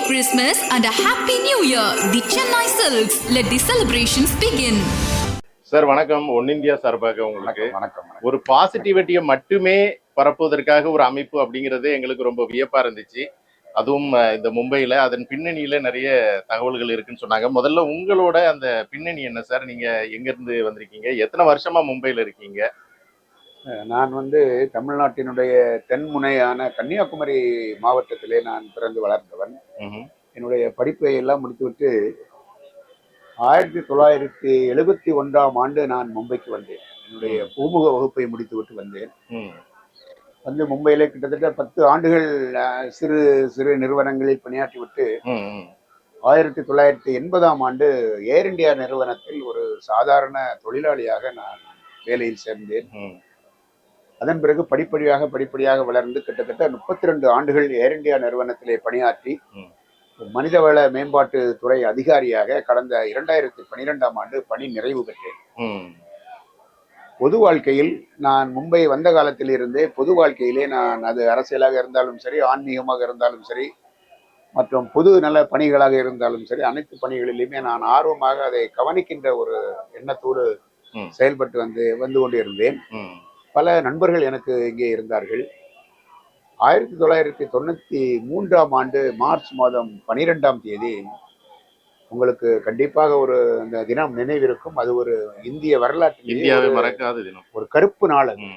Christmas and a Happy New Year. The Chennai Silks. Let the celebrations begin. Sir வணக்கம் one India சார்பாக உங்களுக்கு வணக்கம். ஒரு பாசிட்டிவிட்டியை மட்டுமே பரப்புவதற்காக ஒரு அமைப்பு அப்படிங்கிறது எங்களுக்கு ரொம்ப வியப்பா இருந்துச்சு அதுவும் இந்த மும்பையில அதன் பின்னணியில நிறைய தகவல்கள் இருக்குன்னு சொன்னாங்க முதல்ல உங்களோட அந்த பின்னணி என்ன சார் நீங்க எங்க இருந்து வந்திருக்கீங்க எத்தனை வருஷமா மும்பையில இருக்கீங்க நான் வந்து தமிழ்நாட்டினுடைய தென்முனையான கன்னியாகுமரி மாவட்டத்திலே நான் பிறந்து வளர்ந்தவன். என்னுடைய படிப்பை எல்லாம் முடித்துவிட்டு ஆயிரத்தி தொள்ளாயிரத்தி எழுபத்தி ஒன்றாம் ஆண்டு நான் மும்பைக்கு வந்தேன் என்னுடைய பூமுக வகுப்பை முடித்துவிட்டு வந்தேன். வந்து மும்பையிலே கிட்டத்தட்ட பத்து ஆண்டுகள் சிறு சிறு நிறுவனங்களில் பணியாற்றிவிட்டு. ஆயிரத்தி தொள்ளாயிரத்தி எண்பதாம் ஆண்டு ஏர் இந்தியா நிறுவனத்தில் ஒரு சாதாரண தொழிலாளியாக நான் வேலையில் சேர்ந்தேன். அதன் பிறகு படிப்படியாக படிப்படியாக வளர்ந்து கிட்டத்தட்ட முப்பத்தி ரெண்டு ஆண்டுகள் ஏர் இந்தியா நிறுவனத்திலே பணியாற்றி. மனிதவள மேம்பாட்டு துறை அதிகாரியாக கடந்த இரண்டாயிரத்தி பனிரெண்டாம் ஆண்டு பணி நிறைவு பெற்றேன். பொது வாழ்க்கையில் நான் மும்பை வந்த காலத்தில் இருந்தே பொது வாழ்க்கையிலே நான் அது அரசியலாக இருந்தாலும் சரி ஆன்மீகமாக இருந்தாலும் சரி மற்றும் பொது நல பணிகளாக இருந்தாலும் சரி அனைத்து பணிகளிலுமே நான் ஆர்வமாக அதை கவனிக்கின்ற ஒரு எண்ணத்தோடு. செயல்பட்டு வந்து வந்து கொண்டிருந்தேன். பல நண்பர்கள் எனக்கு இங்கே இருந்தார்கள். ஆயிரத்தி தொள்ளாயிரத்தி தொண்ணூத்தி மூன்றாம் ஆண்டு மார்ச் மாதம் பனிரெண்டாம் தேதி உங்களுக்கு கண்டிப்பாக ஒரு இந்த தினம் நினைவிருக்கும். அது ஒரு இந்திய வரலாற்றில் இந்தியாவை மறக்காத தினம். ஒரு கருப்பு நாள் அது.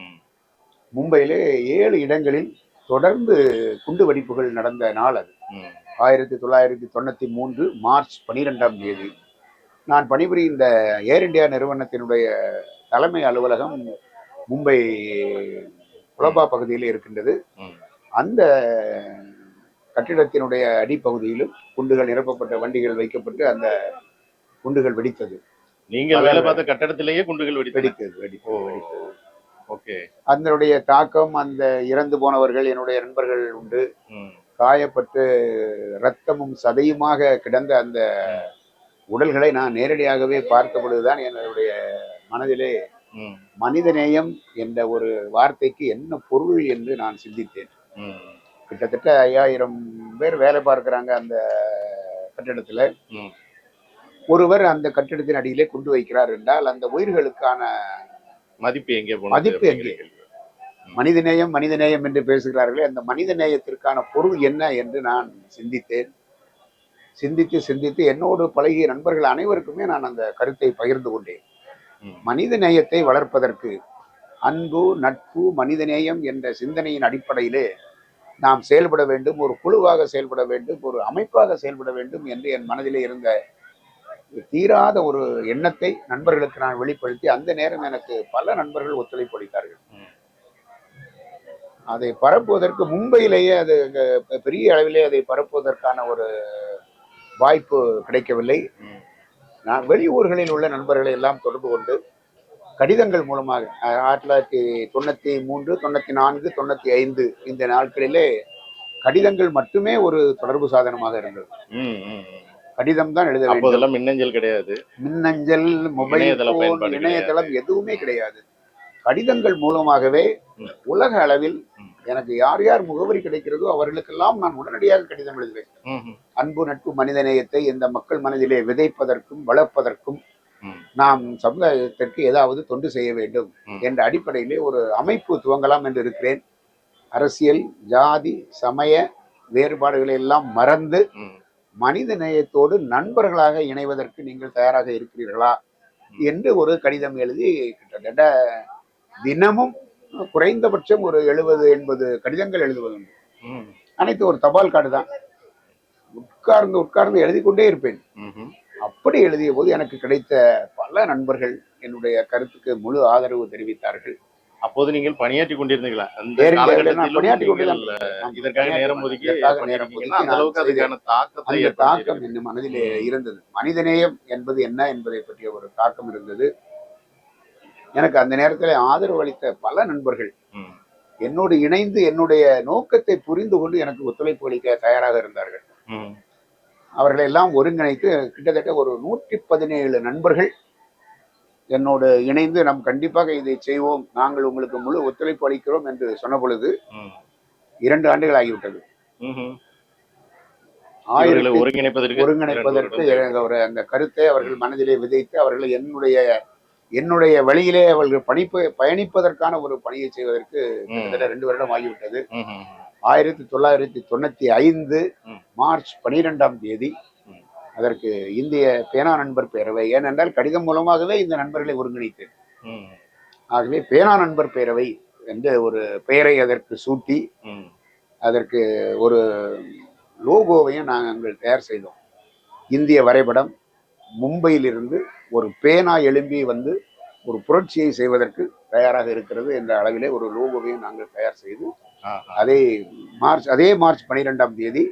மும்பையிலே ஏழு இடங்களில் தொடர்ந்து குண்டு வெடிப்புகள் நடந்த நாள் அது. ஆயிரத்தி தொள்ளாயிரத்தி தொண்ணூத்தி மூன்று மார்ச் பனிரெண்டாம் தேதி. நான் பணிபுரிந்த ஏர் இந்தியா நிறுவனத்தினுடைய தலைமை அலுவலகம் மும்பை குலபா பகுதியில் இருக்கின்றது. அந்த கட்டிடத்தினுடைய அடிப்பகுதியிலும் குண்டுகள் நிரப்பப்பட்ட வண்டிகள் வைக்கப்பட்டு அந்த குண்டுகள் வெடித்தது. நீங்க வேலை பார்த்த கட்டடத்திலேயே குண்டுகள் வெடித்தது. வெடித்தது வெடித்தது ஓகே. அதனுடைய தாக்கம் அந்த இறந்து போனவர்கள் என்னுடைய நண்பர்கள் உண்டு. காயப்பட்டு ரத்தமும் சதையுமாக கிடந்த அந்த உடல்களை நான் நேரடியாகவே பார்த்த பொழுதுதான் என்னுடைய மனதிலே. மனிதநேயம் என்ற ஒரு வார்த்தைக்கு என்ன பொருள் என்று நான் சிந்தித்தேன். கிட்டத்தட்ட ஐயாயிரம் பேர் வேலை பார்க்கிறாங்க அந்த கட்டிடத்துல. ஒருவர் அந்த கட்டிடத்தின் அடியிலே கொண்டு வைக்கிறார் என்றால் அந்த உயிர்களுக்கான மதிப்பு எங்கே மதிப்பு எங்கே? மனிதநேயம் மனிதநேயம் என்று பேசுகிறார்களே அந்த மனிதநேயத்திற்கான பொருள் என்ன என்று நான் சிந்தித்தேன். சிந்தித்து சிந்தித்து என்னோடு பழகிய நண்பர்கள் அனைவருக்குமே நான் அந்த கருத்தை பகிர்ந்து கொண்டேன். ம். மனிதநேயத்தை வளர்ப்பதற்கு அன்பு நட்பு மனிதநேயம் என்ற சிந்தனையின் அடிப்படையிலே நாம் செயல்பட வேண்டும் ஒரு குழுவாக செயல்பட வேண்டும் ஒரு அமைப்பாக செயல்பட வேண்டும் என்று என் மனதிலே இருந்த தீராத ஒரு எண்ணத்தை நண்பர்களுக்கு நான் வெளிப்படுத்தி அந்த நேரம் எனக்கு பல நண்பர்கள் ஒத்துழைப்பு அளித்தார்கள். அதை பரப்புவதற்கு மும்பையிலேயே அது பெரிய அளவிலே அதை பரப்புவதற்கான ஒரு வாய்ப்பு கிடைக்கவில்லை. நான் வெளியூர்களில் உள்ள நண்பர்களை எல்லாம் தொடர்பு கொண்டு கடிதங்கள் மூலமாக ஆயிரத்தி தொள்ளாயிரத்தி தொண்ணூத்தி மூன்று தொண்ணூத்தி நான்கு தொண்ணூத்தி ஐந்து இந்த நாட்களிலே கடிதங்கள் மட்டுமே ஒரு தொடர்பு சாதனமாக இருந்தது. கடிதம் தான் எழுத வேண்டும் அப்போதெல்லாம் மின்னஞ்சல் கிடையாது மின்னஞ்சல் மொபைல் இணையதளம் எதுவுமே கிடையாது கடிதங்கள் மூலமாகவே. உலக அளவில். எனக்கு யார் யார் முகவரி கிடைக்கிறதோ அவர்களுக்கெல்லாம் நான் உடனடியாக கடிதம் எழுதுவேன் அன்பு நட்பு மனிதநேயத்தை இந்த மக்கள் மனதிலே விதைப்பதற்கும் வளர்ப்பதற்கும். நாம் சமுதாயத்திற்கு ஏதாவது தொண்டு செய்ய வேண்டும். என்ற அடிப்படையிலே ஒரு அமைப்பு துவங்கலாம் என்று இருக்கிறேன் அரசியல் ஜாதி சமய வேறுபாடுகளை எல்லாம் மறந்து. மனித நேயத்தோடு நண்பர்களாக இணைவதற்கு நீங்கள் தயாராக இருக்கிறீர்களா என்று ஒரு கடிதம் எழுதி கிட்டத்தட்ட தினமும் குறைந்தபட்சம் ஒரு எழுபது எண்பது கடிதங்கள் எழுதுவதுண்டு ம், அனைத்து ஒரு தபால் கார்டு தான். உட்கார்ந்து உட்கார்ந்து எழுதி கொண்டே இருப்பேன். அப்படி எழுதிய போது எனக்கு கிடைத்த பல நண்பர்கள் என்னுடைய கருத்துக்கு முழு ஆதரவு தெரிவித்தார்கள். அப்போது நீங்கள் பணியாற்றி கொண்டிருந்தீங்களா அந்த இதற்காக நேரம் ஒதுக்கி நேரம் தாக்கம். என் மனதிலே இருந்தது. மனிதநேயம் என்பது என்ன என்பதை பற்றிய ஒரு தாக்கம் இருந்தது. எனக்கு அந்த நேரத்தில் ஆதரவு அளித்த பல நண்பர்கள் என்னோடு இணைந்து என்னுடைய நோக்கத்தை புரிந்து கொண்டு எனக்கு ஒத்துழைப்பு அளிக்க தயாராக இருந்தார்கள். அவர்களை எல்லாம் ஒருங்கிணைத்து கிட்டத்தட்ட ஒரு நூற்றி பதினேழு நண்பர்கள் என்னோடு இணைந்து நாம் கண்டிப்பாக இதை செய்வோம். நாங்கள் உங்களுக்கு முழு ஒத்துழைப்பு அளிக்கிறோம் என்று சொன்ன பொழுது இரண்டு ஆண்டுகள் ஆகிவிட்டது. ஒருங்கிணைப்பதற்கு ஒருங்கிணைப்பதற்கு ஒரு அந்த கருத்தை அவர்கள் மனதிலே விதைத்து அவர்கள் என்னுடைய என்னுடைய வழியிலே அவர்கள் பணிப்பு பயணிப்பதற்கான ஒரு பணியை செய்வதற்கு கிட்டத்தட்ட ரெண்டு வருடம் ஆகிவிட்டது. ஆயிரத்தி தொள்ளாயிரத்தி தொண்ணூத்தி ஐந்து. மார்ச் பனிரெண்டாம் தேதி. அதற்கு இந்திய பேனா நண்பர் பேரவை. ஏனென்றால் கடிதம் மூலமாகவே இந்த நண்பர்களை ஒருங்கிணைத்தேன். ஆகவே பேனா நண்பர் பேரவை என்ற ஒரு பெயரை அதற்கு சூட்டி அதற்கு ஒரு லோகோவையும் நாங்கள் தயார் செய்தோம். இந்திய வரைபடம் மும்பையிலிருந்து ஒரு பேனா எழும்பி வந்து ஒரு புரட்சியை செய்வதற்கு தயாராக இருக்கிறது என்ற அளவிலே ஒரு லோகோவையும் நாங்கள் தயார் செய்து. அதே மார்ச் அதே மார்ச் பனிரெண்டாம் தேதி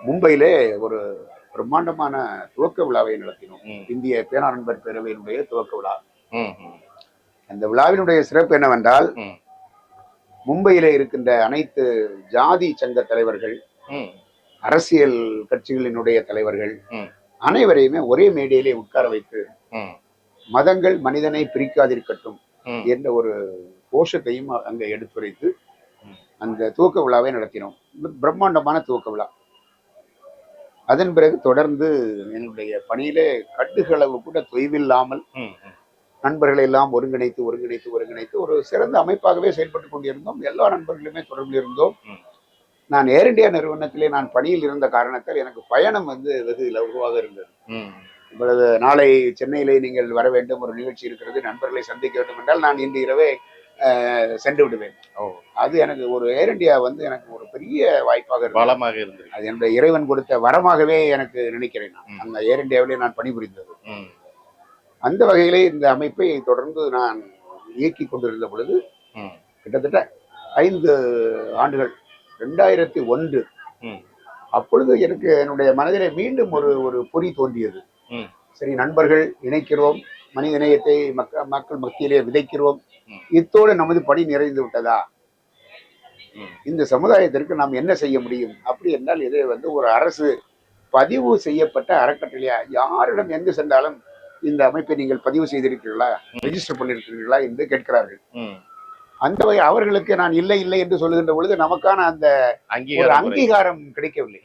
மும்பையிலே ஒரு பிரம்மாண்டமான துவக்க விழாவை நடத்தினோம் இந்திய பேனா நண்பர் பேரவையினுடைய துவக்க விழா அந்த விழாவினுடைய சிறப்பு என்னவென்றால். மும்பையிலே இருக்கின்ற அனைத்து ஜாதி சங்க தலைவர்கள் அரசியல் கட்சிகளினுடைய தலைவர்கள். அனைவரையுமே ஒரே மேடையிலே உட்கார வைத்து மதங்கள் மனிதனை பிரிக்காதிருக்கட்டும். என்ற ஒரு கோஷத்தையும் அங்கே எடுத்துரைத்து. அந்த துவக்க விழாவை நடத்தினோம் பிரம்மாண்டமான துவக்க விழா அதன் பிறகு தொடர்ந்து என்னுடைய பணியிலே கட்டுகளவு கூட தொய்வில்லாமல். நண்பர்களை எல்லாம் ஒருங்கிணைத்து ஒருங்கிணைத்து ஒருங்கிணைத்து ஒரு சிறந்த அமைப்பாகவே செயல்பட்டு கொண்டிருந்தோம் எல்லா நண்பர்களுமே தொடர்பில் இருந்தோம். நான் ஏர் இந்தியா நிறுவனத்திலே நான் பணியில் இருந்த காரணத்தால் எனக்கு பயணம் வந்து வெகு இலகுவாக இருந்தது. இப்பொழுது நாளை சென்னையிலே நீங்கள் வர வேண்டும் ஒரு நிகழ்ச்சி இருக்கிறது நண்பர்களை சந்திக்க வேண்டும் என்றால் நான் இன்று இரவே சென்று விடுவேன். ஓ. அது எனக்கு ஒரு ஏர் இந்தியா வந்து எனக்கு ஒரு பெரிய வாய்ப்பாக இருந்தது. பலமாக இருந்திருக்கு அது என்னுடைய இறைவன் கொடுத்த வரமாகவே எனக்கு நினைக்கிறேன் நான். அந்த ஏர் இந்தியாவிலே நான் பணிபுரிந்தது. அந்த வகையிலே இந்த அமைப்பை தொடர்ந்து நான் இயக்கி கொண்டிருந்த பொழுது கிட்டத்தட்ட ஐந்து ஆண்டுகள் ரெண்டாயிரத்தி ஒன்று. அப்பொழுது எனக்கு என்னுடைய மனதிலே மீண்டும் ஒரு ஒரு பொறி தோன்றியது. சரி நண்பர்கள் இணைக்கிறோம். மனித நேயத்தை மக்க மக்கள் மத்தியிலே விதைக்கிறோம். இத்தோடு நமது பணி நிறைந்து விட்டதா. இந்த சமுதாயத்திற்கு நாம் என்ன செய்ய முடியும்? அப்படி என்றால் இது வந்து ஒரு அரசு பதிவு செய்யப்பட்ட அறக்கட்டளையா? யாரிடம் எங்கு சென்றாலும் இந்த அமைப்பை நீங்கள் பதிவு செய்திருக்கிறீர்களா? ரெஜிஸ்டர் பண்ணியிருக்கிறீர்களா என்று கேட்கிறார்கள். அந்த வகை அவர்களுக்கு நான் இல்லை இல்லை என்று சொல்லுகின்ற பொழுது நமக்கான அந்த ஒரு அங்கீகாரம் கிடைக்கவில்லை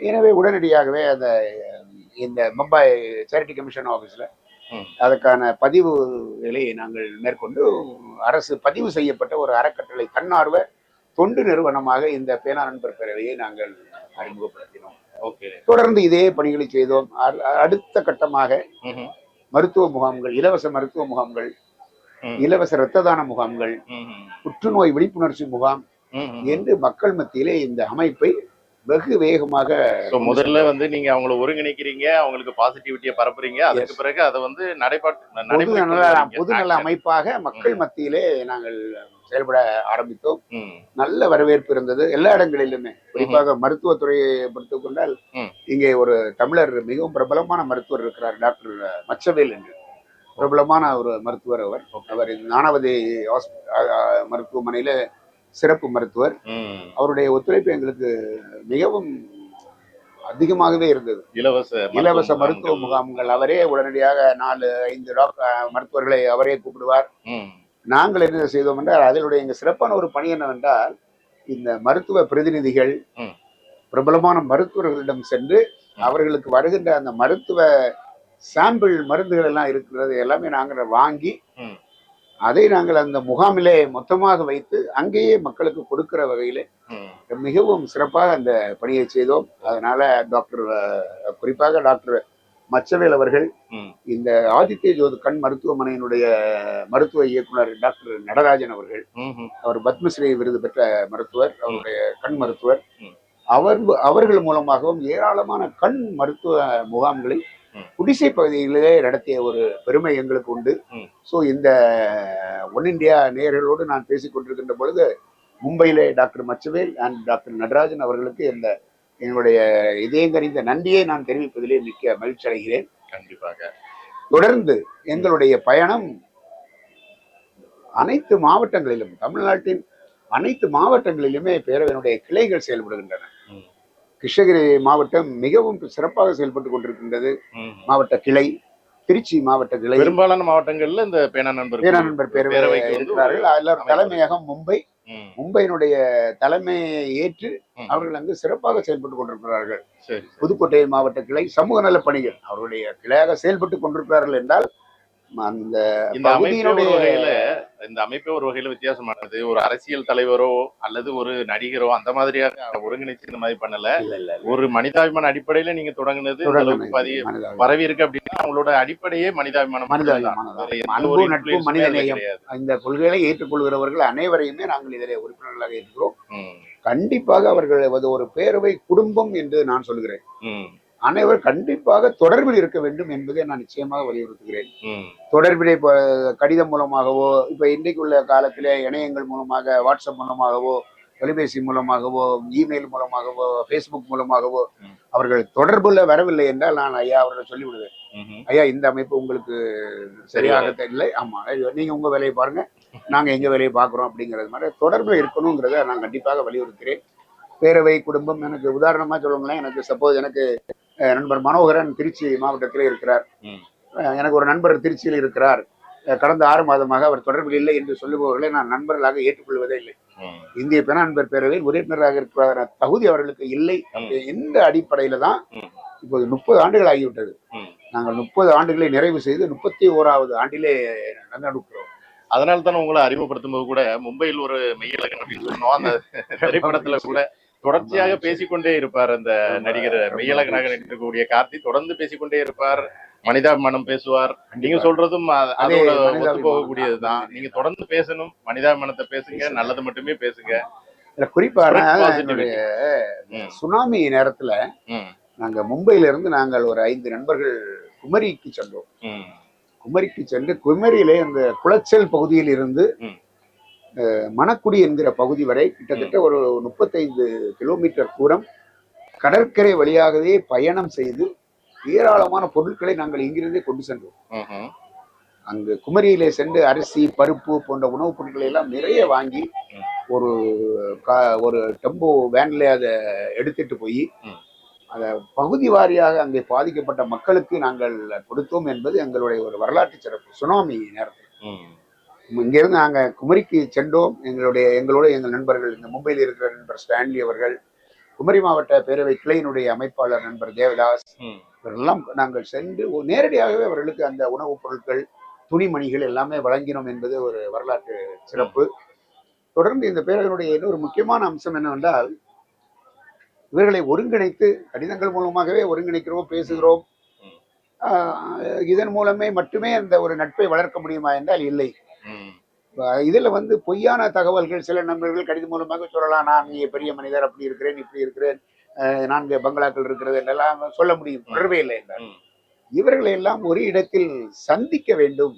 எனவே உடனடியாகவே அந்த இந்த மும்பை சேரிட்டி கமிஷன் ஆஃபீஸில். அதற்கான பதிவு வேலையை நாங்கள் மேற்கொண்டு அரசு பதிவு செய்யப்பட்ட ஒரு அறக்கட்டளை தன்னார்வ தொண்டு நிறுவனமாக இந்த பேனா நண்பர் பேரவையை நாங்கள் அறிமுகப்படுத்தினோம் ஓகே தொடர்ந்து இதே பணிகளை செய்தோம் அடுத்த கட்டமாக. மருத்துவ முகாம்கள் இலவச மருத்துவ முகாம்கள். இலவச இரத்த தான முகாம்கள். புற்றுநோய் விழிப்புணர்ச்சி முகாம். என்று மக்கள் மத்தியிலே இந்த அமைப்பை வெகு வேகமாக முதல்ல வந்து நீங்க அவங்கள ஒருங்கிணைக்கிறீங்க அவங்களுக்கு பாசிட்டிவிட்டியை பரப்புறீங்க அதுக்கு பிறகு அதை வந்து நடைபாட்டு. பொதுநல. அமைப்பாக மக்கள் மத்தியிலே நாங்கள் செயல்பட ஆரம்பித்தோம் நல்ல வரவேற்பு இருந்தது எல்லா இடங்களிலுமே குறிப்பாக மருத்துவத்துறையை பொறுத்துக் கொண்டால். இங்கே ஒரு தமிழர் மிகவும் பிரபலமான மருத்துவர் இருக்கிறார் டாக்டர் மச்சவேல் என்று பிரபலமான ஒரு மருத்துவர் அவர். அவர் அ- மருத்துவமனையில சிறப்பு மருத்துவர். அவருடைய ஒத்துழைப்பு எங்களுக்கு மிகவும் அதிகமாகவே இருந்தது இலவச இலவச மருத்துவ முகாம்கள். அவரே உடனடியாக நாலு ஐந்து டாக்டர் மருத்துவர்களை அவரே கூப்பிடுவார் நாங்கள் என்ன செய்தோம் என்றால் அதனுடைய எங்க சிறப்பான ஒரு பணி என்னவென்றால் இந்த மருத்துவ பிரதிநிதிகள். பிரபலமான மருத்துவர்களிடம் சென்று அவர்களுக்கு வருகின்ற அந்த மருத்துவ சாம்பிள் மருந்துகள் எல்லாம் இருக்கிறது எல்லாமே நாங்கள் வாங்கி. அதை நாங்கள் அந்த முகாமிலே மொத்தமாக வைத்து அங்கேயே மக்களுக்கு கொடுக்கிற வகையிலே மிகவும் சிறப்பாக அந்த பணியை செய்தோம் அதனால டாக்டர் குறிப்பாக டாக்டர் மச்சவேல் அவர்கள். இந்த ஆதித்ய ஜோதி கண் மருத்துவமனையினுடைய மருத்துவ இயக்குனர் டாக்டர் நடராஜன் அவர்கள். அவர் பத்மஸ்ரீ விருது பெற்ற மருத்துவர் அவருடைய கண் மருத்துவர். அவர் அவர்கள் மூலமாகவும் ஏராளமான கண் மருத்துவ முகாம்களை. குடிசை பகுதிகளிலே நடத்திய ஒரு பெருமை எங்களுக்கு உண்டு. ஸோ இந்த ஒன் இந்தியா நேயர்களோடு நான் பேசிக் கொண்டிருக்கின்ற பொழுது மும்பையிலே doctor Machavel and doctor Natarajan அவர்களுக்கு இந்த என்னுடைய இதயங்கறிந்த நன்றியை நான் தெரிவிப்பதிலே மிக்க மகிழ்ச்சி அடைகிறேன் கண்டிப்பாக தொடர்ந்து எங்களுடைய பயணம் அனைத்து மாவட்டங்களிலும் தமிழ்நாட்டின் அனைத்து மாவட்டங்களிலுமே பேரவையினுடைய கிளைகள் செயல்படுகின்றன. கிருஷ்ணகிரி மாவட்டம் மிகவும் சிறப்பாக செயல்பட்டு கொண்டிருக்கின்றது. மாவட்ட கிளை திருச்சி மாவட்ட கிளை. பெரும்பாலான மாவட்டங்கள்ல இந்த பேனா நண்பர் வீர நண்பர் பேரவை இருக்கிறார்கள். எல்லாரும். தலைமையகம் மும்பை. மும்பையினுடைய தலைமையை ஏற்று. அவர்கள் அங்கு சிறப்பாக செயல்பட்டு கொண்டிருக்கிறார்கள். புதுக்கோட்டை மாவட்ட கிளை சமூக நல பணிகள். அவருடைய கிளையாக செயல்பட்டு கொண்டிருக்கிறார்கள் என்றால் அந்த இந்த அமைப்பே ஒரு பகுதியினுடைய வகையில இந்த அமைப்பே ஒரு வகையில வித்தியாசமானது. ஒரு அரசியல் தலைவரோ அல்லது ஒரு நடிகரோ அந்த மாதிரியாக ஒருங்கிணைச்சு இந்த மாதிரி பண்ணல. ஒரு மனிதாபிமான அடிப்படையில நீங்க தொடங்குனது. பரவி இருக்கு அப்படின்னா அவங்களோட அடிப்படையே மனிதாபிமானம். மனிதாபிமானம் மனிதநேயம். கிடையாது. இந்த கொள்கைகளை ஏற்றுக்கொள்கிறவர்கள் அனைவரையுமே நாங்கள் இதிலே உறுப்பினர்களாக இருக்கிறோம் ம், கண்டிப்பாக அவர்கள் அது ஒரு பேரவை குடும்பம் என்று நான் சொல்கிறேன். ம், அனைவர் கண்டிப்பாக தொடர்பில் இருக்க வேண்டும் என்பதை நான் நிச்சயமாக வலியுறுத்துகிறேன். தொடர்பிலே இப்போ கடிதம் மூலமாகவோ இப்போ இன்றைக்கு உள்ள காலத்திலே இணையங்கள் மூலமாக வாட்ஸ்அப் மூலமாகவோ தொலைபேசி மூலமாகவோ இமெயில் மூலமாகவோ ஃபேஸ்புக் மூலமாகவோ. அவர்கள் தொடர்புல வரவில்லை என்றால் நான் ஐயா அவர்கள் சொல்லிவிடுவேன். ஐயா இந்த அமைப்பு உங்களுக்கு சரியாக தெரியல. ஆமா நீங்க உங்க வேலையை பாருங்க. நாங்க எங்க வேலையை பார்க்குறோம் அப்படிங்கிறது மாதிரி தொடர்புல இருக்கணுங்கிறத நான் கண்டிப்பாக வலியுறுத்துகிறேன். பேரவை குடும்பம் எனக்கு உதாரணமா சொல்லுங்களேன். எனக்கு சப்போஸ் எனக்கு நண்பர் மனோகரன் திருச்சி மாவட்டத்தில் இருக்கிறார். எனக்கு ஒரு நண்பர் திருச்சியில் இருக்கிறார். கடந்த ஆறு மாதமாக அவர் தொடர்பில் இல்லை என்று சொல்லுபவர்களை நான் நண்பர்களாக ஏற்றுக்கொள்வதே இல்லை. இந்திய பெண் நண்பர் பேரவையில் உறுப்பினராக இருக்கிற தகுதி அவர்களுக்கு இல்லை. இந்த அடிப்படையில தான். இப்போது முப்பது ஆண்டுகள் ஆகிவிட்டது. நாங்கள் முப்பது ஆண்டுகளை நிறைவு செய்து முப்பத்தி ஓராவது ஆண்டிலே நடக்கிறோம் அதனால தானே உங்களை அறிமுகப்படுத்தும் போது கூட மும்பையில் ஒரு மெய்யழகன் அப்படின்னு சொன்னோம். அந்த திரைப்படத்துல கூட தொடர்ச்சியாக பேசிக்கொண்டே இருப்பார் அந்த நடிகர் மெய்யழகனாக நடிக்கக்கூடிய கார்த்தி. தொடர்ந்து பேசிக்கொண்டே இருப்பார். மனிதாபிமானம் பேசுவார். நீங்க சொல்றதும் அதோட. ஒத்து போகக்கூடியதுதான் நீங்க தொடர்ந்து பேசணும். மனிதாபிமானத்தை பேசுங்க. நல்லது மட்டுமே பேசுங்க. இதுல குறிப்பா Spread நான் positivity. என்னுடைய ம், சுனாமி நேரத்துல நாங்க மும்பையில இருந்து நாங்கள் ஒரு ஐந்து நண்பர்கள் குமரிக்கு சென்றோம். குமரிக்கு சென்று குமரியிலே அந்த குளச்சல் பகுதியில் இருந்து மணக்குடி என்கிற பகுதி வரை கிட்டத்தட்ட ஒரு முப்பத்தைந்து கிலோமீட்டர் தூரம் கடற்கரை வழியாகவே பயணம் செய்து ஏராளமான பொருட்களை நாங்கள் இங்கிருந்தே கொண்டு சென்றோம். அங்கு குமரியிலே சென்று அரிசி பருப்பு போன்ற உணவுப் பொருட்களை எல்லாம் நிறைய வாங்கி. ஒரு ஒரு டெம்போ வேன்ல அதை எடுத்துட்டு போய். அதை பகுதி வாரியாக அங்கே பாதிக்கப்பட்ட மக்களுக்கு நாங்கள் கொடுத்தோம் என்பது எங்களுடைய ஒரு வரலாற்று சிறப்பு சுனாமி நேரத்தில் இங்கிருந்து நாங்கள் குமரிக்கு சென்றோம். எங்களுடைய எங்களோட எங்கள் நண்பர்கள் இந்த மும்பையில் இருக்கிற நண்பர் ஸ்டான்லி அவர்கள் குமரி மாவட்ட பேரவை கிளையினுடைய அமைப்பாளர் நண்பர் தேவதாஸ் இவரெல்லாம் நாங்கள் சென்று நேரடியாகவே அவர்களுக்கு அந்த உணவுப் பொருட்கள் துணிமணிகள் எல்லாமே வழங்கினோம் என்பது ஒரு வரலாற்று சிறப்பு. தொடர்ந்து இந்த பேரவையினுடைய இன்னொரு முக்கியமான அம்சம் என்னவென்றால் இவர்களை ஒருங்கிணைத்து கடிதங்கள் மூலமாகவே ஒருங்கிணைக்கிறோம் பேசுகிறோம். இதன் மூலமே மட்டுமே அந்த ஒரு நட்பை வளர்க்க முடியுமா என்றால் இல்லை. இதுல வந்து பொய்யான தகவல்கள் சில நண்பர்கள் கடிதம் மூலமாக சொல்லலாம் நான் இங்கே பெரிய மனிதர் அப்படி இருக்கிறேன் இப்படி இருக்கிறேன் நான்கு பங்களாக்கள் இருக்கிறது என்றெல்லாம் சொல்ல முடியும் தொடர்பே இல்லை என்றார் ம். இவர்களை எல்லாம் ஒரு இடத்தில் சந்திக்க வேண்டும்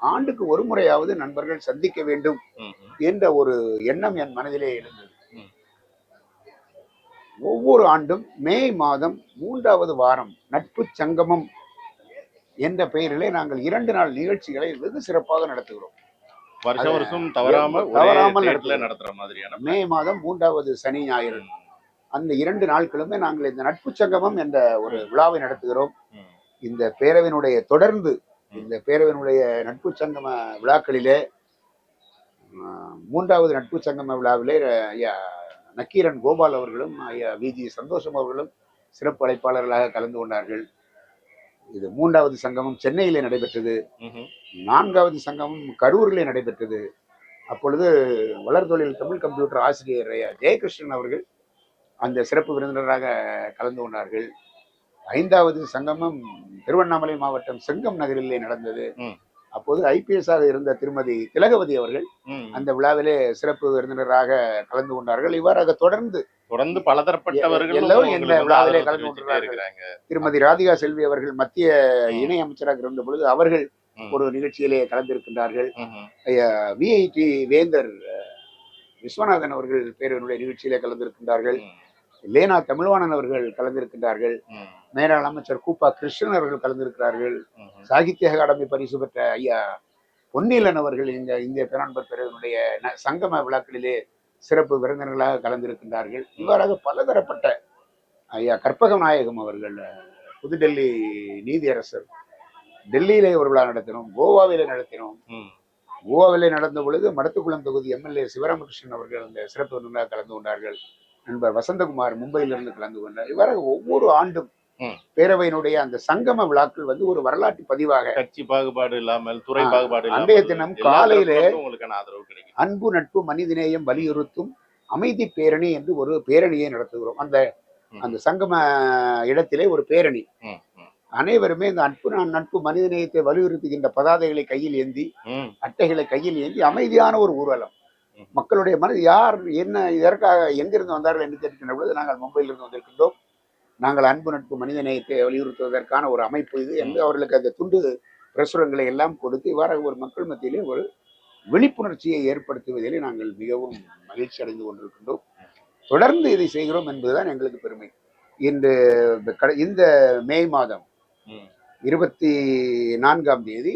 ஆண்டுக்கு ஒரு முறையாவது நண்பர்கள் சந்திக்க வேண்டும். என்ற ஒரு எண்ணம் என் மனதிலே எழுந்தது ம். ஒவ்வொரு ஆண்டும் மே மாதம் மூன்றாவது வாரம் நட்பு சங்கமம் என்ற பெயரிலே நாங்கள் இரண்டு நாள் நிகழ்ச்சிகளை வெகு சிறப்பாக நடத்துகிறோம் வருஷம் வருஷம் தவறாம தவறாமல். தேதியில நடத்துற மாதிரியான மே மாதம் மூன்றாவது சனி ஞாயிறு. அந்த இரண்டு நாட்களுமே நாங்கள் இந்த நட்பு சங்கமம் என்ற ஒரு விழாவை நடத்துகிறோம். இந்த பேரவையினுடைய தொடர்ந்து. இந்த பேரவையினுடைய நட்பு சங்கம விழாக்களிலே மூன்றாவது நட்பு சங்கம விழாவிலே ஐயா நக்கீரன் கோபால் அவர்களும் ஐயா விஜி சந்தோஷம் அவர்களும் சிறப்பு அழைப்பாளர்களாக கலந்து கொண்டார்கள். இது மூன்றாவது சங்கமம் சென்னையிலே நடைபெற்றது. நான்காவது சங்கமம் கரூரிலே நடைபெற்றது அப்பொழுது வளர்தொழில் தமிழ் கம்ப்யூட்டர் ஆசிரியர் ஜெயகிருஷ்ணன் அவர்கள் அந்த சிறப்பு விருந்தினராக கலந்து கொண்டார்கள் ஐந்தாவது சங்கமம் திருவண்ணாமலை மாவட்டம் செங்கம் நகரிலே நடந்தது. அப்போது ஐபிஎஸ் ஆக இருந்த திருமதி திலகவதி அவர்கள். அந்த விழாவிலே சிறப்பு விருந்தினராக கலந்து கொண்டார்கள் இவ்வாறாக தொடர்ந்து தொடர்ந்து பலதரப்பட்டவர்கள் திருமதி ராதிகா செல்வி அவர்கள் மத்திய இணை அமைச்சராக இருந்த பொழுது அவர்கள். ஒரு நிகழ்ச்சியிலே கலந்திருக்கின்றார்கள். விஐடி வேந்தர் விஸ்வநாதன் அவர்கள் பேரவனுடைய நிகழ்ச்சியிலே கலந்திருக்கின்றார்கள். லேனா தமிழ்வாணன் அவர்கள் கலந்திருக்கின்றார்கள். மேலாள் அமைச்சர் கூப்பா கிருஷ்ணன் அவர்கள் கலந்திருக்கிறார்கள். சாகித்ய அகாடமி பரிசு பெற்ற ஐயா பொன்னிலன் அவர்கள் இந்த இந்திய பேராண்பர் பிரிவினுடைய சங்கம விழாக்களிலே சிறப்பு விருந்தினர்களாக கலந்திருக்கின்றார்கள் இவ்வாறாக பலதரப்பட்ட ஐயா கற்பக நாயகம் அவர்கள் புதுடெல்லி நீதியரசர் டெல்லியிலே ஒரு விழா நடத்தினோம் கோவாவிலே நடத்தினோம். கோவாவிலே நடந்த பொழுது மடத்துக்குளம் தொகுதி எம்எல்ஏ சிவராமகிருஷ்ணன் அவர்கள் அந்த சிறப்பு விருந்தினராக கலந்து கொண்டார்கள் நண்பர் வசந்தகுமார் மும்பையிலிருந்து கலந்து கொண்டார் இவ்வாறு ஒவ்வொரு ஆண்டும். பேரவையினுடைய அந்த சங்கம விழாக்கள் வந்து ஒரு வரலாற்று பதிவாக கட்சி பாகுபாடு இல்லாமல் துறை பாகுபாடு அன்றைய தினம் காலையிலே- அன்பு நட்பு மனிதநேயம் வலியுறுத்தும் அமைதி பேரணி என்று ஒரு பேரணியை நடத்துகிறோம். அந்த. அந்த சங்கம இடத்திலே ஒரு பேரணி. அனைவருமே இந்த அன்பு ந- நட்பு மனிதநேயத்தை வலியுறுத்துகின்ற பதாதைகளை கையில் ஏந்தி அட்டைகளை கையில் ஏந்தி அமைதியான ஒரு ஊர்வலம். மக்களுடைய மனது யார் என்ன இதற்காக எங்கிருந்து வந்தார்கள் என்று கேட்கின்ற பொழுது நாங்கள் மும்பையிலிருந்து வந்திருக்கின்றோம். நாங்கள் அன்பு நட்பு மனிதநேயத்தை வலியுறுத்துவதற்கான ஒரு அமைப்பு இது என்று அவர்களுக்கு அந்த துண்டு பிரசுரங்களை எல்லாம் கொடுத்து இவ்வாறாக ஒரு மக்கள் மத்தியிலே ஒரு விழிப்புணர்ச்சியை ஏற்படுத்துவதிலே நாங்கள் மிகவும் மகிழ்ச்சி அடைந்து கொண்டிருக்கின்றோம். தொடர்ந்து இதை செய்கிறோம் என்பதுதான் எங்களுக்கு பெருமை. இன்று இந்த மே மாதம் இருபத்தி நான்காம் தேதி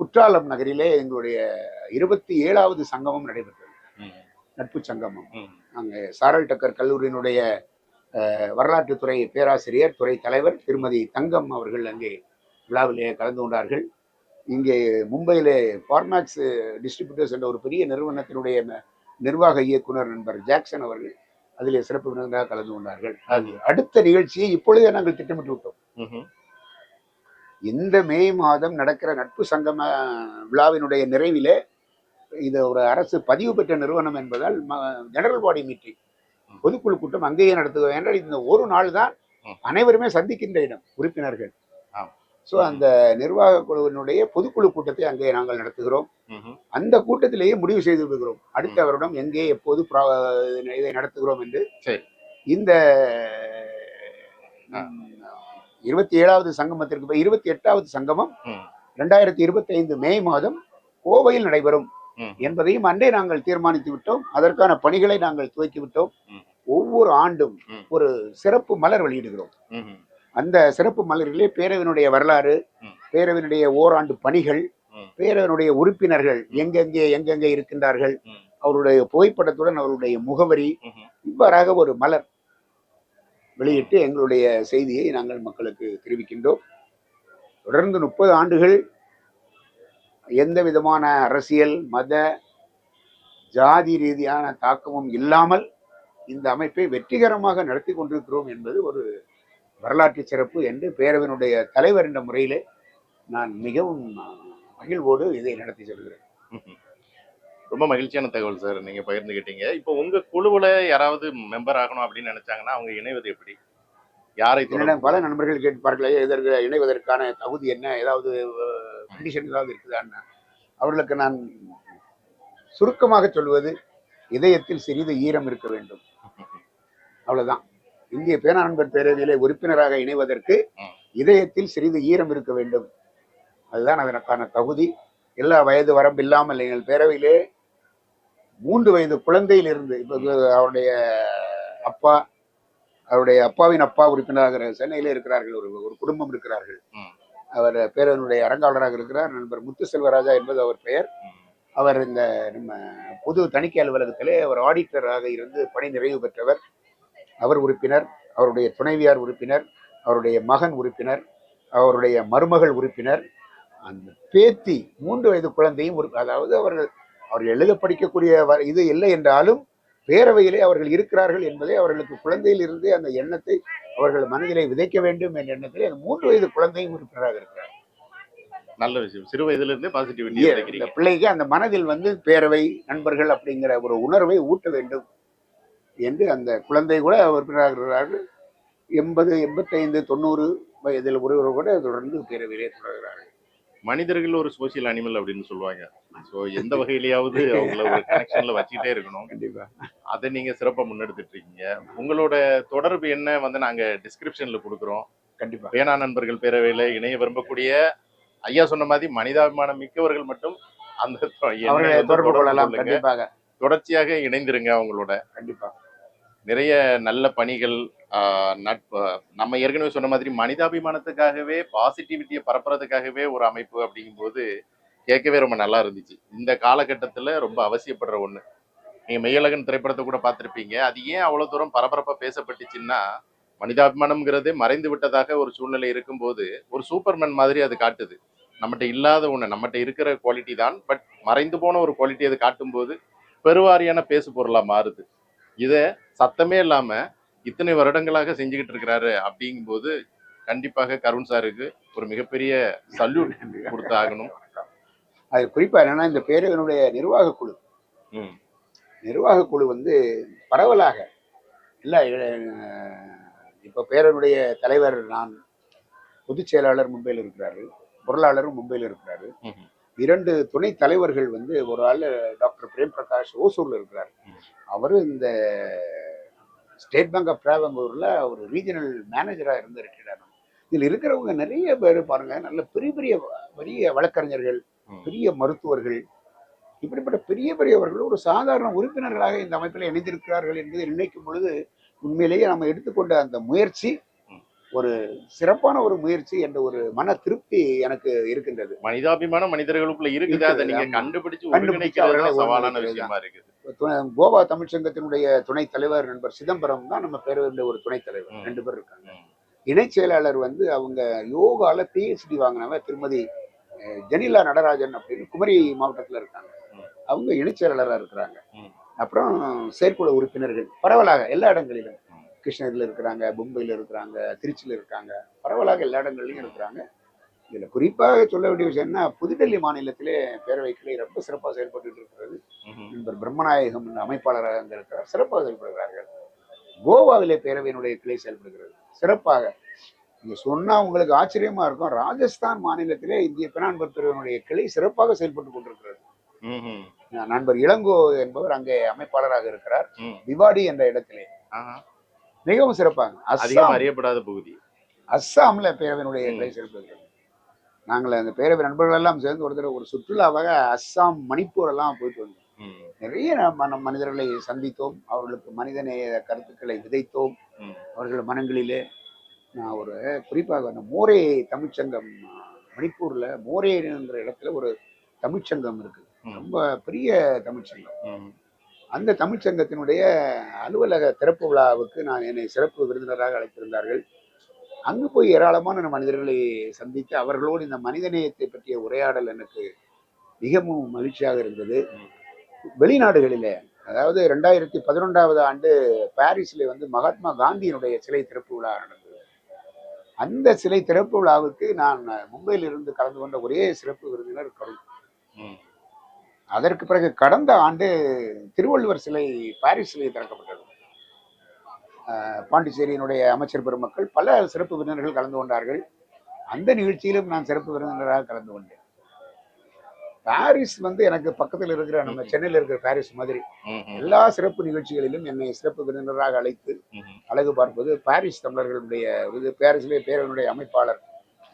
குற்றாலம் நகரிலே எங்களுடைய இருபத்தி ஏழாவது சங்கமம் நடைபெற்றது. நட்பு சங்கமம். அங்கே சாரல் டக்கர் கல்லூரியினுடைய வரலாற்றுத்துறை பேராசிரியர் துறை தலைவர் திருமதி தங்கம் அவர்கள் அங்கே விழாவிலே கலந்து கொண்டார்கள். இங்கே மும்பையிலே ஃபார்மேக்ஸ் டிஸ்ட்ரிபியூட்டர்ஸ் என்ற ஒரு பெரிய நிறுவனத்தினுடைய நிர்வாக இயக்குனர் நண்பர் ஜாக்சன் அவர்கள் அதிலே சிறப்பு விருந்தினராக கலந்து கொண்டார்கள். அது அடுத்த நிகழ்ச்சியை இப்பொழுதே நாங்கள் திட்டமிட்டு விட்டோம். இந்த மே மாதம் நடக்கிற நட்பு சங்கம விழாவினுடைய நிறைவிலே இது ஒரு அரசு பதிவு பெற்ற நிறுவனம் என்பதால் ஜெனரல் பாடி மீட்டிங் பொதுக்குழு கூட்டம் அங்கேயே நடத்துவோம் என்றால் இந்த ஒரு நாள் தான். அனைவருமே சந்திக்கின்ற இடம் உறுப்பினர்கள். ஸோ அந்த நிர்வாக குழுவினுடைய பொதுக்குழு கூட்டத்தை அங்கே நாங்கள் நடத்துகிறோம். அந்த கூட்டத்திலேயே முடிவு செய்து விடுகிறோம் அடுத்த வருடம் எங்கே எப்போது இதை நடத்துகிறோம் என்று. இந்த. இருபத்தி ஏழாவது சங்கமத்திற்கு போய் இருபத்தி எட்டாவது சங்கமம். ரெண்டாயிரத்தி இருபத்தி ஐந்து மே மாதம் கோவையில் நடைபெறும். என்பதையும் அன்றே நாங்கள் தீர்மானித்து விட்டோம் அதற்கான பணிகளை நாங்கள் துவக்கி விட்டோம். ஒவ்வொரு ஆண்டும். ஒரு சிறப்பு மலர் வெளியிடுகிறோம். அந்த சிறப்பு மலரிலே பேரவையினுடைய வரலாறு ம். பேரவையினுடைய ஓராண்டு பணிகள் ம். பேரவையினுடைய உறுப்பினர்கள் எங்கெங்கே எங்கெங்கே இருக்கின்றார்கள். அவருடைய புகைப்படத்துடன் அவருடைய முகவரி. இவ்வாறாக ஒரு மலர் வெளியிட்டு எங்களுடைய செய்தியை நாங்கள் மக்களுக்கு தெரிவிக்கின்றோம் தொடர்ந்து முப்பது ஆண்டுகள் எந்த விதமான அரசியல் மத ஜாதி ரீதியான தாக்கமும் இல்லாமல் இந்த அமைப்பை வெற்றிகரமாக நடத்தி கொண்டிருக்கிறோம் என்பது ஒரு வரலாற்று சிறப்பு என்று பேரவையினுடைய தலைவர் என்ற முறையிலே நான் மிகவும் மகிழ்வோடு இதை நடத்தி செல்கிறேன். ரொம்ப மகிழ்ச்சியான தகவல் சார் நீங்க பகிர்ந்துகிட்டீங்க. இப்போ உங்க குழுவுல யாராவது மெம்பர் ஆகணும் அப்படின்னு நினைச்சாங்கன்னா அவங்க இணைவது எப்படி? யாரை பல நண்பர்கள் கேட்பார்களே இதற்கு இணைவதற்கான தகுதி என்ன? ஏதாவது கண்டிஷன் ஏதாவது இருக்குதான்னு? அவர்களுக்கு நான் சுருக்கமாக சொல்வது இதயத்தில் சிறிது ஈரம் இருக்க வேண்டும். அவ்வளவுதான். இந்திய பேனா நண்பர் பேரவையிலே உறுப்பினராக இணைவதற்கு. இதயத்தில் சிறிது ஈரம் இருக்க வேண்டும். அதுதான் அதற்கான தகுதி. எல்லா வயது வரம்பு இல்லாமல் எங்கள் பேரவையிலே மூன்று வயது குழந்தையிலிருந்து இப்போ அவருடைய அப்பா அவருடைய அப்பாவின் அப்பா உறுப்பினராக சென்னையிலே இருக்கிறார்கள் ஒரு ஒரு குடும்பம் இருக்கிறார்கள். அவர் பேரவனுடைய அரங்காவலராக இருக்கிறார். நண்பர் முத்து செல்வராஜா என்பது அவர் பெயர். அவர் இந்த நம்ம பொது தணிக்கை அலுவலகத்திலே அவர் ஆடிட்டராக இருந்து பணி நிறைவு பெற்றவர். அவர் உறுப்பினர் அவருடைய துணைவியார் உறுப்பினர் அவருடைய மகன் உறுப்பினர் அவருடைய மருமகள் உறுப்பினர் அந்த பேத்தி மூன்று வயது குழந்தையும் உறுப்பி- அதாவது அவர்கள் அவர்கள் எழுத படிக்கக்கூடிய வ- இது இல்லை என்றாலும் பேரவையிலே அவர்கள் இருக்கிறார்கள் என்பதை அவர்களுக்கு குழந்தையில் இருந்தே அந்த எண்ணத்தை அவர்கள் மனதிலே விதைக்க வேண்டும் என்ற எண்ணத்திலே அந்த மூன்று வயது குழந்தையும் உறுப்பினராக இருக்கிறார். நல்ல விஷயம். சிறு வயதுல இருந்தே பாசிட்டிவிட்டி இந்த பிள்ளைக்கு அந்த மனதில் வந்து பேரவை நண்பர்கள் அப்படிங்கிற ஒரு உணர்வை ஊட்ட வேண்டும் என்று அந்த குழந்தை கூட உறுப்பினராக இருக்கிறார்கள். எண்பது எண்பத்தைந்து தொண்ணூறு வயதில் ஒருவர் கூட தொடர்ந்து பேரவையிலே தொடர்கிறார்கள். மனிதர்கள் ஒரு சோசியல் அனிமல் அப்படின்னு சொல்லுவாங்க. சோ எந்த வகையிலயாவது அவங்கள ஒரு கனெக்ஷன்ல வச்சுட்டே இருக்கணும். கண்டிப்பா. அதை நீங்க சிறப்பா முன்னெடுத்துட்டு இருக்கீங்க உங்களோட தொடர்பு என்ன வந்து நாங்க டிஸ்கிரிப்ஷன்ல கொடுக்குறோம். கண்டிப்பா. பேனா நண்பர்கள் பேரவையில இணைய விரும்பக்கூடிய ஐயா சொன்ன மாதிரி மனிதாபிமானம் மிக்கவர்கள் மட்டும் அந்த தொடர்பு கொள்ளலாம். கண்டிப்பாக. தொடர்ச்சியாக இணைந்திருங்க அவங்களோட. கண்டிப்பா. நிறைய நல்ல பணிகள் ஆஹ், நட்பு நம்ம ஏற்கனவே சொன்ன மாதிரி மனிதாபிமானத்துக்காகவே பாசிட்டிவிட்டியை பரப்புறதுக்காகவே ஒரு அமைப்பு அப்படிங்கும்போது கேட்கவே ரொம்ப நல்லா இருந்துச்சு. இந்த காலகட்டத்துல ரொம்ப அவசியப்படுற ஒண்ணு. நீங்க மெய்யழகன் திரைப்படத்தை கூட பார்த்துருப்பீங்க. அது ஏன் அவ்வளவு தூரம் பரபரப்பா பேசப்பட்டுச்சுன்னா மனிதாபிமானம்ங்கிறதே மறைந்து விட்டதாக ஒரு சூழ்நிலை இருக்கும்போது ஒரு சூப்பர்மேன் மாதிரி அது காட்டுது. நம்மகிட்ட இல்லாத ஒண்ணு நம்மகிட்ட இருக்கிற குவாலிட்டி தான் பட் மறைந்து போன ஒரு குவாலிட்டி அதை காட்டும்போது பெருவாரியான பேசு பொருளா மாறுது. இத சத்தமே இல்லாம இத்தனை வருடங்களாக செஞ்சுக்கிட்டு இருக்கிறாரு அப்படிங்கும்போது கண்டிப்பாக கருண் சாருக்கு ஒரு மிகப்பெரிய சல்யூட் கொடுத்து ஆகணும் அது குறிப்பா என்னன்னா இந்த பேரவையினுடைய நிர்வாக குழு. ம், நிர்வாக குழு வந்து பரவலாக இல்லை இப்போ பேரனுடைய தலைவர் நான் பொதுச் செயலாளர் மும்பையில் இருக்கிறாரு பொருளாளரும் மும்பையில் இருக்கிறாரு. இரண்டு துணை தலைவர்கள் வந்து ஒரு ஆள் டாக்டர் பிரேம் பிரகாஷ் ஓசூர்ல இருக்கிறார். அவரு இந்த ஸ்டேட் பேங்க் ஆஃப் டிராவங்கூர்ல ஒரு ரீஜனல் மேனேஜரா இருந்து இருக்கிறார் இதில் இருக்கிறவங்க நிறைய பேர் பாருங்க நல்ல பெரிய பெரிய பெரிய வழக்கறிஞர்கள். பெரிய மருத்துவர்கள் இப்படிப்பட்ட பெரிய பெரியவர்கள் ஒரு சாதாரண உறுப்பினர்களாக இந்த அமைப்பில் இணைந்திருக்கிறார்கள் என்பதை நினைக்கும் பொழுது உண்மையிலேயே நம்ம எடுத்துக்கொண்ட அந்த முயற்சி. ஒரு சிறப்பான ஒரு முயற்சி என்ற ஒரு மன திருப்தி எனக்கு இருக்கின்றது மனிதாபிமானம் மனிதர்களுக்குள்ள இருக்குது அதை நீங்க. கண்டுபிடிச்சு கண்டுபிடிச்சு சவாலான விஷயமா இருக்குது கோவா தமிழ்ச்சங்கத்தினுடைய துணைத் தலைவர் நண்பர் சிதம்பரம் தான் நம்ம பேரவையுடைய ஒரு துணைத் தலைவர். ரெண்டு பேர் இருக்காங்க ம். இணைச் செயலாளர் வந்து அவங்க யோகால பிஹெச்டி வாங்கினவங்க திருமதி ஜெனிலா நடராஜன் அப்படின்னு குமரி மாவட்டத்துல இருக்காங்க. அவங்க இணைச் செயலாளராக இருக்கிறாங்க. அப்புறம் செயற்குழு உறுப்பினர்கள் பரவலாக எல்லா இடங்களிலும். கிருஷ்ணகிரியில் இருக்கிறாங்க மும்பையில் இருக்கிறாங்க திருச்சியில் இருக்காங்க. பரவலாக எல்லா இடங்கள்லையும் இருக்கிறாங்க. இதுல குறிப்பாக சொல்ல வேண்டிய விஷயம் என்ன புதுடெல்லி மாநிலத்திலே பேரவை கிளை ரொம்ப சிறப்பாக செயல்பட்டு இருக்கிறது. நண்பர் பிரம்மநாயகம் அமைப்பாளராக இருக்கிறார் சிறப்பாக செயல்படுகிறார்கள். கோவாவிலே பேரவையினுடைய கிளை செயல்படுகிறது. சிறப்பாக. நீங்க சொன்னா உங்களுக்கு ஆச்சரியமா இருக்கும். ராஜஸ்தான் மாநிலத்திலே இந்திய பெணான்பர் பிரிவினுடைய கிளை சிறப்பாக செயல்பட்டு கொண்டிருக்கிறது. நண்பர் இளங்கோ என்பவர் அங்கே அமைப்பாளராக இருக்கிறார். ம். விவாடி என்ற இடத்திலே. மிகவும் சிறப்பாக அதிகம் அறியப்படாத பகுதி. அஸ்ஸாம்ல பேரவையினுடைய செயல்படுகிறது நாங்கள் அந்த பேரவை நண்பர்கள் எல்லாம் சேர்ந்து ஒரு தடவை ஒரு சுற்றுலாவாக அஸ்ஸாம் மணிப்பூர் எல்லாம் போயிட்டு வந்தோம். நிறைய நம்ம நம் மனிதர்களை சந்தித்தோம். அவர்களுக்கு மனிதநேய கருத்துக்களை விதைத்தோம். அவர்கள் மனங்களிலே நான் ஒரு குறிப்பாக அந்த மோரே தமிழ்ச்சங்கம் மணிப்பூர்ல மோரே என்ற இடத்துல ஒரு தமிழ்ச்சங்கம் இருக்கு. ரொம்ப பெரிய தமிழ்ச்சங்கம். அந்த தமிழ்ச்சங்கத்தினுடைய அலுவலக திறப்பு விழாவுக்கு நான் என்னை சிறப்பு விருந்தினராக அழைத்திருந்தார்கள். அங்கு போய் ஏராளமான மனிதர்களை சந்தித்து அவர்களோடு இந்த மனிதநேயத்தை பற்றிய உரையாடல் எனக்கு மிகவும் மகிழ்ச்சியாக இருந்தது. வெளிநாடுகளிலே அதாவது ரெண்டாயிரத்தி பதினொன்றாவது ஆண்டு பாரிஸில் வந்து மகாத்மா காந்தியினுடைய சிலை திறப்பு விழா நடந்தது. அந்த சிலை திறப்பு விழாவுக்கு நான் மும்பையிலிருந்து கலந்து கொண்ட ஒரே சிறப்பு விருந்தினர் கருண். அதற்கு பிறகு கடந்த ஆண்டு திருவள்ளுவர் சிலை பாரிஸ் சிலை திறக்கப்பட்டது பாண்டிச்சேரியினுடைய அமைச்சர் பெருமக்கள் பல சிறப்பு விருந்தினர்கள் கலந்து கொண்டார்கள் அந்த நிகழ்ச்சியிலும் நான் சிறப்பு விருந்தினராக கலந்து கொண்டேன் பாரிஸ் வந்து எனக்கு பக்கத்தில் இருக்கிற நம்ம சென்னையில் இருக்கிற பாரிஸ் மாதிரி. எல்லா சிறப்பு நிகழ்ச்சிகளிலும் என்னை சிறப்பு விருந்தினராக அழைத்து. அழகு பார்ப்பது பாரிஸ் தமிழர்களுடைய இது பாரிஸிலே பேரனுடைய அமைப்பாளர்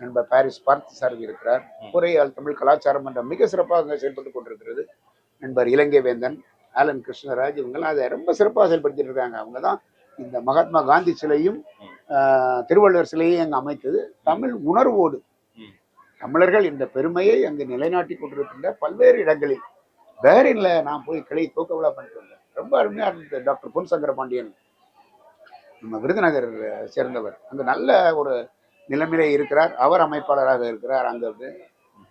நண்பர் பாரிஸ் பார்த்து சாரதி இருக்கிறார். குறையால் தமிழ் கலாச்சாரம் என்ற மிக சிறப்பாக செயல்பட்டு கொண்டிருக்கிறது. நண்பர் இலங்கை வேந்தன் ஆலன் கிருஷ்ணராஜ் இவங்கெல்லாம் அதை ரொம்ப சிறப்பாக செயல்படுத்திட்டு இருக்காங்க. அவங்க தான் இந்த மகாத்மா காந்தி சிலையும் திருவள்ளுவர் சிலையும் அங்கே அமைத்தது. தமிழ் உணர்வோடு. தமிழர்கள் இந்த பெருமையை அங்கு நிலைநாட்டி கொண்டிருக்கின்ற பல்வேறு இடங்களில். பேரின்ல நான் போய் கிளை தூக்க விழா பண்ணிட்டு வந்தேன். ரொம்ப அருமையா இருந்தது டாக்டர் பொன் சங்கர பாண்டியன் நம்ம விருதுநகர் சேர்ந்தவர். அங்க நல்ல ஒரு நிலைமையிலே இருக்கிறார். அவர் அமைப்பாளராக இருக்கிறார். அங்க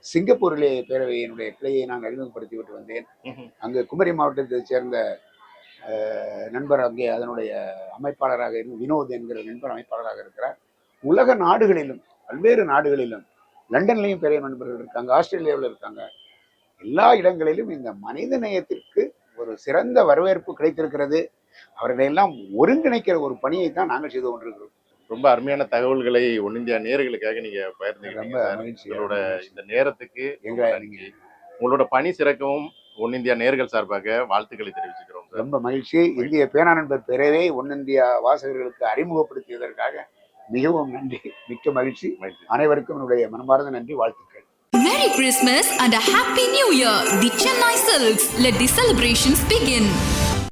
சிங்கப்பூரிலே பேரவையினுடைய கிளையை நான் அறிமுகப்படுத்தி விட்டு வந்தேன். அங்கு குமரி மாவட்டத்தை சேர்ந்த நண்பர் அங்கே அதனுடைய அமைப்பாளராக இருந்து வினோத் என்கிற நண்பர் அமைப்பாளராக இருக்கிறார். உலக நாடுகளிலும் பல்வேறு நாடுகளிலும் லண்டன்லையும் பெரிய நண்பர்கள் இருக்காங்க ஆஸ்திரேலியாவில் இருக்காங்க. எல்லா இடங்களிலும் இந்த மனித நேயத்திற்கு ஒரு சிறந்த வரவேற்பு கிடைத்திருக்கிறது. அவர்களை எல்லாம் ஒருங்கிணைக்கிற ஒரு பணியை தான் நாங்கள் செய்து கொண்டிருக்கிறோம். ரொம்ப அருமையான தகவல்களை ஒன்னிந்தியா நேர்களுக்காக நீங்க உங்களோட இந்த நேரத்துக்கு. உங்களோட பணி சிறக்கவும் ஒன்னிந்தியா நேர்கள் சார்பாக வாழ்த்துக்களை தெரிவிச்சுக்கிறோம் சார் ரொம்ப மகிழ்ச்சி இந்திய பேனா நண்பர் பெறவே ஒன்னிந்தியா வாசகர்களுக்கு அறிமுகப்படுத்தியதற்காக மிகவும் நன்றி மிக்க மகிழ்ச்சி மகிழ்ச்சி. அனைவருக்கும் என்னுடைய மனமார்ந்த நன்றி வாழ்த்துக்கள் Merry Christmas and a Happy New Year! The Chennai Silks. Let the celebrations begin.